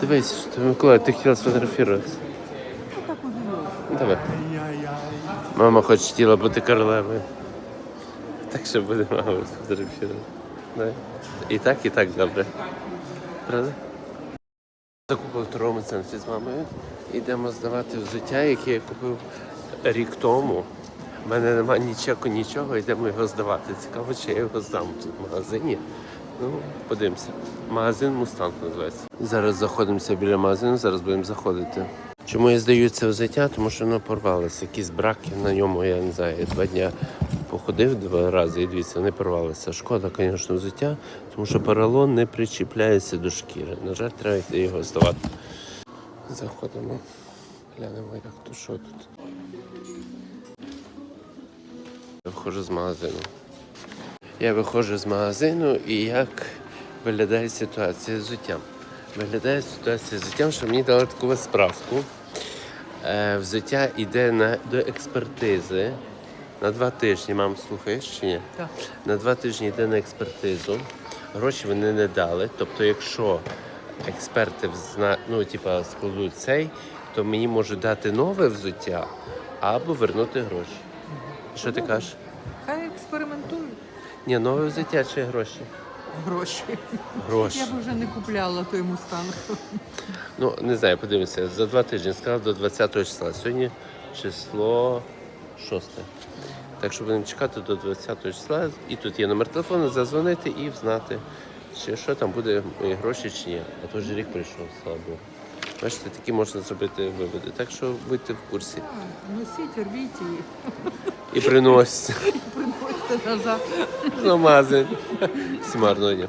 Дивись, що ти, Миколай, ти хотіла сфотографуватися. Ну, Давай. Мама хоч хотіла бути королевою. Так що буде мама сфотографувати. Давай. І так, і так добре. Правда? Закупив в торговому центрі з мамою. Йдемо здавати взуття, яке я купив рік тому. У мене немає ні чеку, нічого, йдемо його здавати. Цікаво, чи я його здам тут в магазині. Ну, подивимося. Магазин Мустанг називається. Зараз заходимося біля магазину, зараз будемо заходити. Чому я здаю це взуття? Тому що воно порвалося. Якісь браки на ньому, я не знаю, два дня походив два рази і дивіться, не порвалося. Шкода, звісно, взуття, тому що поролон не причіпляється до шкіри. На жаль, треба його здавати. Заходимо, глянемо, як то що тут. Я виходжу з магазину. Я виходжу з магазину і як виглядає ситуація з взуттям. Виглядає ситуація з взуттям, що мені дали таку справку. Е, взуття йде на, до експертизи на два тижні. Мам, слухаєш чи ні? Так. На два тижні йде на експертизу. Гроші вони не дали. Тобто, якщо експерти взна... ну, типа, складуть цей, то мені можуть дати нове взуття або вернути гроші. Що ти кажеш? Хай експериментують Ні, взуття чи гроші? гроші. Гроші. Я б вже не купляла той мустанг. Ну, не знаю, подивимося. За два тижні сказав до 20 числа. Сьогодні число 6. Так що будемо чекати до 20 числа. І тут є номер телефону, зазвонити і знати, чи що там буде мої гроші чи ні. А то вже рік прийшов, слава Богу. Бачите, такі можна зробити виводи. Так що будьте в курсі. Носіть, рвіть і І приносьте приносите назад. на магазин. Всім гарного дня.